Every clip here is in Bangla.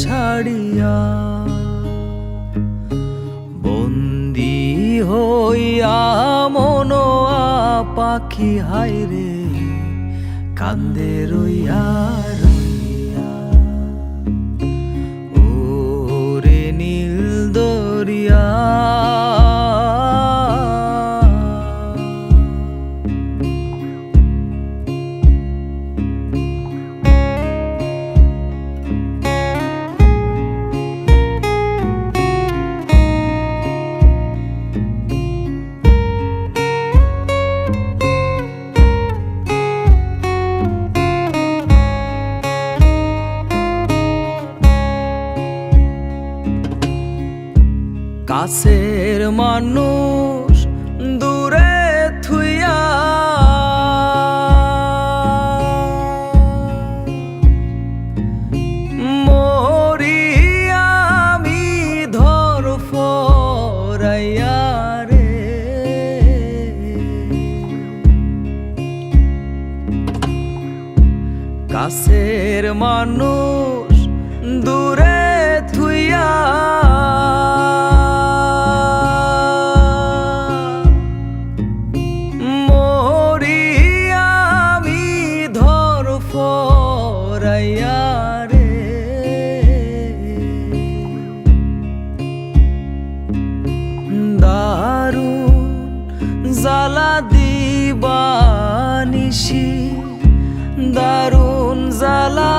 ছাড়িয়া বন্দি হইয়া মনোয়া পাখি হাইরে কান্দে রইয়া কাছের মানুষ দূরে থুইয়া আমি রে। কাছের মানুষ দূরে দারুণ জ্বালা জ্বালা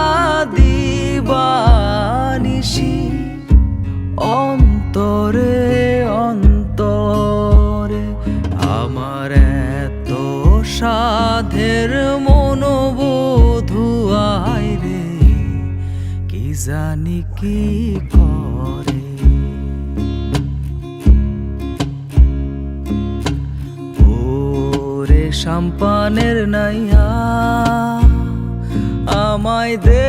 অন্তরে অন্তরে আমার সাধের মনোবোধুয়াই জানি কি করে। ওরে সাম্পানের নাইয়া আমায় দে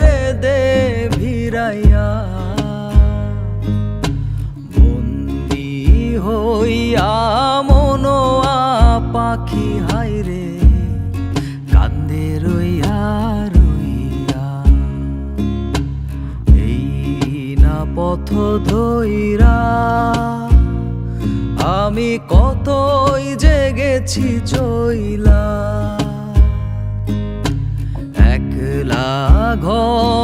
রে, দে ভিড়াইয়া। বন্দি হইয়া মনোয়া পাখি হাইরে কান্দে রইয়া। পথ ধৈরা আমি কতই জেগেছি চইলা। একলা ঘরে